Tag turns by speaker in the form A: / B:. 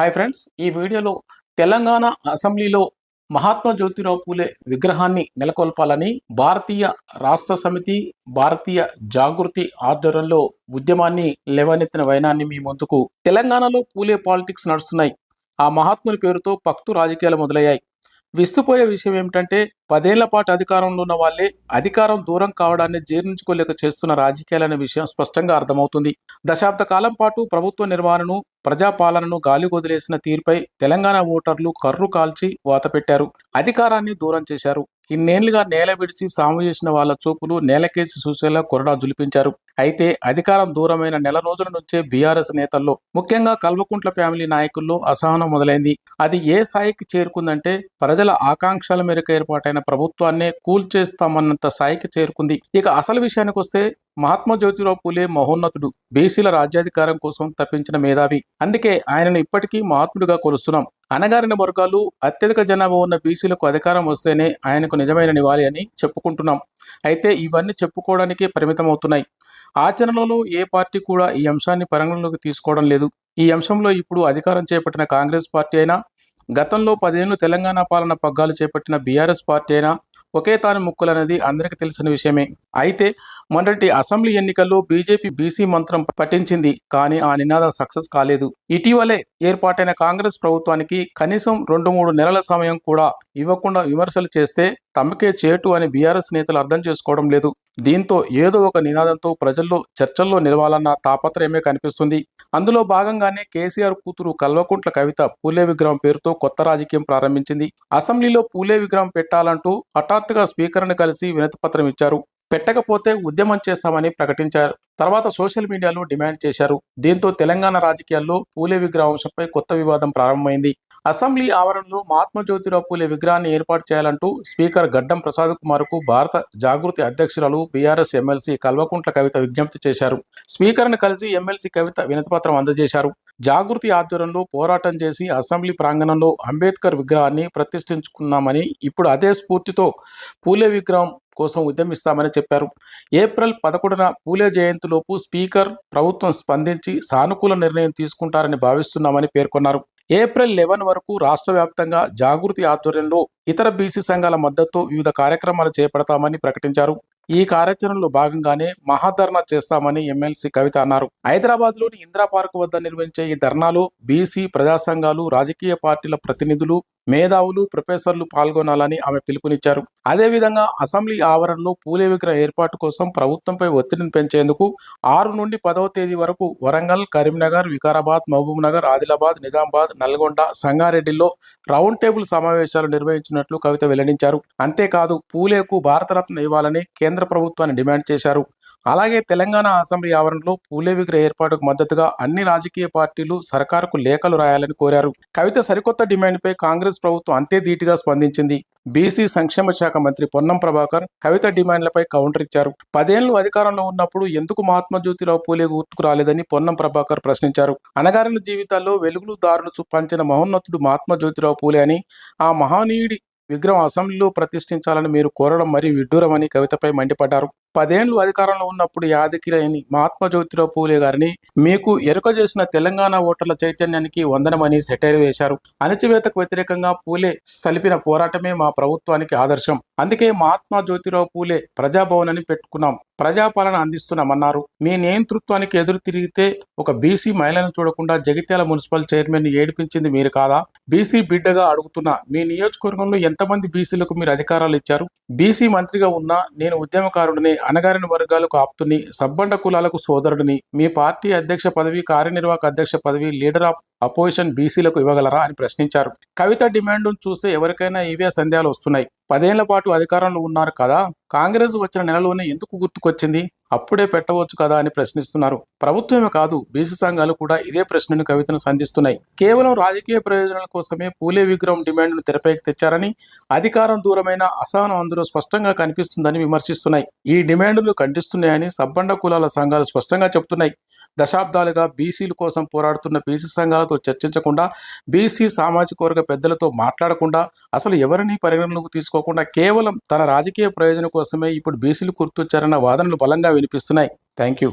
A: Hi friends ఈ వీడియోలో తెలంగాణ అసెంబ్లీలో మహాత్మా జ్యోతిరావు పూలే విగ్రహాన్ని నెలకొల్పాలని భారతీయ రాష్ట్ర సమితి భారతీయ జాగృతి ఆధ్వర్యంలో ఉద్యమాన్ని లేవనెత్తిన వైనాన్ని మీ ముందుకు తెలంగాణలో పూలే పాలిటిక్స్ నడుస్తున్నాయి. ఆ మహాత్ముని పేరుతో పక్తు రాజకీయాలు మొదలయ్యాయి. విస్తుపోయే విషయం ఏమిటంటే పదేళ్ళ పాటు అధికారంలో ఉన్న వాళ్ళే అధికారం దూరం కావడాన్ని జీర్ణించుకోలేక చేస్తున్న రాజకీయాలనే విషయం స్పష్టంగా అర్థమవుతుంది. దశాబ్ద కాలం పాటు ప్రభుత్వ నిర్వహణను ప్రజాపాలనను గాలికొదిలేసిన తీరుపై తెలంగాణ ఓటర్లు కర్రు కాల్చి వాత పెట్టారు. అధికారాన్ని దూరం చేశారు. ఇన్నేళ్ళుగా నేల విడిచి సాము చేసిన వాళ్ళ చూపులు నేలకేసి చూసేలా కొరడా జులిపించారు. అయితే అధికారం దూరమైన నెల రోజుల నుంచే బీఆర్ఎస్ నేతల్లో ముఖ్యంగా కల్వకుంట్ల ఫ్యామిలీ నాయకుల్లో అసహనం మొదలైంది. అది ఏ స్థాయికి చేరుకుందంటే ప్రజల ఆకాంక్షల మేరకు ఏర్పాటైన ప్రభుత్వాన్నే కూల్చేస్తామన్నంత స్థాయికి చేరుకుంది. ఇక అసలు విషయానికి వస్తే మహాత్మా జ్యోతిరావు పూలే మహోన్నతుడు. బీసీల రాజ్యాధికారం కోసం తప్పించిన మేధావి. అందుకే ఆయనను ఇప్పటికీ మహాత్ముడిగా కొలుస్తున్నాం. అనగారిన వర్గాలు అత్యధిక జనాభా ఉన్న బీసీలకు అధికారం వస్తేనే ఆయనకు నిజమైన నివాళి అని చెప్పుకుంటున్నాం. అయితే ఇవన్నీ చెప్పుకోవడానికి పరిమితం అవుతున్నాయి ఆచరణలో ఏ పార్టీ కూడా ఈ అంశాన్ని పరిగణలోకి తీసుకోవడం లేదు. ఈ అంశంలో ఇప్పుడు అధికారం చేపట్టిన కాంగ్రెస్ పార్టీ అయినా గతంలో పదేళ్ళు తెలంగాణ పాలన పగ్గాలు చేపట్టిన బీఆర్ఎస్ పార్టీ అయినా ఒకే తాను ముక్కులనేది అందరికీ తెలిసిన విషయమే. అయితే మొన్నటి అసెంబ్లీ ఎన్నికల్లో బీజేపీ బీసీ మంత్రం పఠించింది కానీ ఆ నినాదం సక్సెస్ కాలేదు. ఇటీవలే ఏర్పాటైన కాంగ్రెస్ ప్రభుత్వానికి కనీసం రెండు మూడు నెలల సమయం కూడా ఇవ్వకుండా విమర్శలు చేస్తే తమకే చేటు అని బీఆర్ఎస్ నేతలు అర్థం చేసుకోవడం లేదు. దీంతో ఏదో ఒక నినాదంతో ప్రజల్లో చర్చల్లో నిలవాలన్న తాపత్రయమే కనిపిస్తుంది. అందులో భాగంగానే కేసీఆర్ కూతురు కల్వకుంట్ల కవిత పూలే విగ్రహం పేరుతో కొత్త రాజకీయం ప్రారంభించింది. అసెంబ్లీలో పూలే విగ్రహం పెట్టాలంటూ హఠాత్తుగా స్పీకర్ను కలిసి వినతిపత్రం ఇచ్చారు. పెట్టకపోతే ఉద్యమం చేస్తామని ప్రకటించారు. తర్వాత సోషల్ మీడియాలో డిమాండ్ చేశారు. దీంతో తెలంగాణ రాజకీయాల్లో పూలే విగ్రహం అంశంపై కొత్త వివాదం ప్రారంభమైంది. అసెంబ్లీ ఆవరణలో మహాత్మా జ్యోతిరావు పూలే విగ్రహాన్ని ఏర్పాటు చేయాలంటూ స్పీకర్ గడ్డం ప్రసాద్ కుమార్కు భారత జాగృతి అధ్యక్షురాలు బీఆర్ఎస్ ఎమ్మెల్సీ కల్వకుంట్ల కవిత విజ్ఞప్తి చేశారు. స్పీకర్ను కలిసి ఎమ్మెల్సీ కవిత వినతిపత్రం అందజేశారు. జాగృతి ఆధ్వర్యంలో పోరాటం చేసి అసెంబ్లీ ప్రాంగణంలో అంబేద్కర్ విగ్రహాన్ని ప్రతిష్ఠించుకున్నామని ఇప్పుడు అదే స్ఫూర్తితో పూలే విగ్రహం కోసం ఉద్యమిస్తామని చెప్పారు. ఏప్రిల్ పదకొండున పూలే జయంతిలోపు స్పీకర్ ప్రభుత్వం స్పందించి సానుకూల నిర్ణయం తీసుకుంటారని భావిస్తున్నామని పేర్కొన్నారు. ఏప్రిల్ లెవెన్ వరకు రాష్ట్ర వ్యాప్తంగా జాగృతి ఆధ్వర్యంలో ఇతర బీసీ సంఘాల మద్దతు వివిధ కార్యక్రమాలు చేపడతామని ప్రకటించారు. ఈ కార్యాచరణలో భాగంగానే మహాధర్నా చేస్తామని ఎమ్మెల్సీ కవిత అన్నారు. హైదరాబాద్లోని ఇందిరా పార్క్ వద్ద నిర్వహించే ఈ ధర్నాలో బీసీ ప్రజా సంఘాలు రాజకీయ పార్టీల ప్రతినిధులు మేధావులు ప్రొఫెసర్లు పాల్గొనాలని ఆమె పిలుపునిచ్చారు. అదేవిధంగా అసెంబ్లీ ఆవరణలో పూలే విగ్రహ ఏర్పాటు కోసం ప్రభుత్వంపై ఒత్తిడిని పెంచేందుకు ఆరు నుండి పదవ తేదీ వరకు వరంగల్ కరీంనగర్ వికారాబాద్ మహబూబ్ నగర్ ఆదిలాబాద్ నిజామాబాద్ నల్గొండ సంగారెడ్డిలో రౌండ్ టేబుల్ సమావేశాలు నిర్వహించినట్లు కవిత వెల్లడించారు. అంతేకాదు పూలేకు భారతరత్న ఇవ్వాలని కేంద్ర ప్రభుత్వాన్ని డిమాండ్ చేశారు. అలాగే తెలంగాణ అసెంబ్లీ ఆవరణలో పూలే విగ్రహ ఏర్పాటుకు మద్దతుగా అన్ని రాజకీయ పార్టీలు సర్కారుకు లేఖలు రాయాలని కోరారు. కవిత సరికొత్త డిమాండ్పై కాంగ్రెస్ ప్రభుత్వం అంతే ధీటుగా స్పందించింది. బీసీ సంక్షేమ శాఖ మంత్రి పొన్నం ప్రభాకర్ కవిత డిమాండ్లపై కౌంటర్ ఇచ్చారు. పదేళ్ళు అధికారంలో ఉన్నప్పుడు ఎందుకు మహాత్మా జ్యోతిరావు పూలే గుర్తుకు రాలేదని పొన్నం ప్రభాకర్ ప్రశ్నించారు. అనగారిన జీవితాల్లో వెలుగులు దారులు పంచిన మహోన్నతుడు మహాత్మా జ్యోతిరావు పూలే అని ఆ మహనీయుడి విగ్రహం అసెంబ్లీలో ప్రతిష్ఠించాలని మీరు కోరడం మరీ విడ్డూరమని కవితపై మండిపడ్డారు. పదేండ్లు అధికారంలో ఉన్నప్పుడు యాదగిరి మహాత్మా జ్యోతిరావు పూలే గారిని మీకు ఎరుక చేసిన తెలంగాణ ఓటర్ల చైతన్యానికి వందనమని సెటైర్ వేశారు. అణచివేతకు వ్యతిరేకంగా పూలే సలిపిన పోరాటమే మా ప్రభుత్వానికి ఆదర్శం. అందుకే మహాత్మా జ్యోతిరావు పూలే ప్రజాభవన్ అని పెట్టుకున్నాం. ప్రజాపాలన అందిస్తున్నామన్నారు. మీ నియంతృత్వానికి ఎదురు తిరిగితే ఒక బీసీ మహిళను చూడకుండా జగిత్యాల మున్సిపల్ చైర్మన్ ఏడిపించింది మీరు కాదా? బీసీ బిడ్డగా అడుగుతున్నా మీ నియోజకవర్గంలో ఎంతమంది బీసీలకు మీరు అధికారాలు ఇచ్చారు? బీసీ మంత్రిగా ఉన్నా నేను ఉద్యమకారుడిని అనగారిన వర్గాలకు ఆప్తుని సబ్బండ కులాలకు సోదరుడిని మీ పార్టీ అధ్యక్ష పదవి కార్యనిర్వాహక అధ్యక్ష పదవి లీడర్ ఆఫ్ అపోజిషన్ బీసీలకు ఇవ్వగలరా అని ప్రశ్నించారు. కవిత డిమాండ్ను చూస్తే ఎవరికైనా ఇవే సందేహాలు వస్తున్నాయి. పదేళ్ళ పాటు అధికారంలో ఉన్నారు కదా? కాంగ్రెస్ వచ్చిన నెలలోనే ఎందుకు గుర్తుకొచ్చింది? అప్పుడే పెట్టవచ్చు కదా అని ప్రశ్నిస్తున్నారు. ప్రభుత్వమే కాదు బీసీ సంఘాలు కూడా ఇదే ప్రశ్నను కవితను సంధిస్తున్నాయి. కేవలం రాజకీయ ప్రయోజనాల కోసమే పూలే విగ్రహం డిమాండ్ను తెరపైకి తెచ్చారని అధికారం దూరమైన అసహనం అందులో స్పష్టంగా కనిపిస్తుందని విమర్శిస్తున్నాయి. ఈ డిమాండ్లు ఖండిస్తున్నాయని సబ్బండ కులాల సంఘాలు స్పష్టంగా చెబుతున్నాయి. దశాబ్దాలుగా బీసీల కోసం పోరాడుతున్న బీసీ సంఘాలతో చర్చించకుండా బీసీ సామాజిక వర్గ పెద్దలతో మాట్లాడకుండా అసలు ఎవరిని పరిగణలోకి తీసుకోకుండా కేవలం తన రాజకీయ ప్రయోజనం కోసమే ఇప్పుడు బీసీలు గుర్తొచ్చారన్న వాదనలు బలంగా వినిపిస్తున్నాయి. Thank you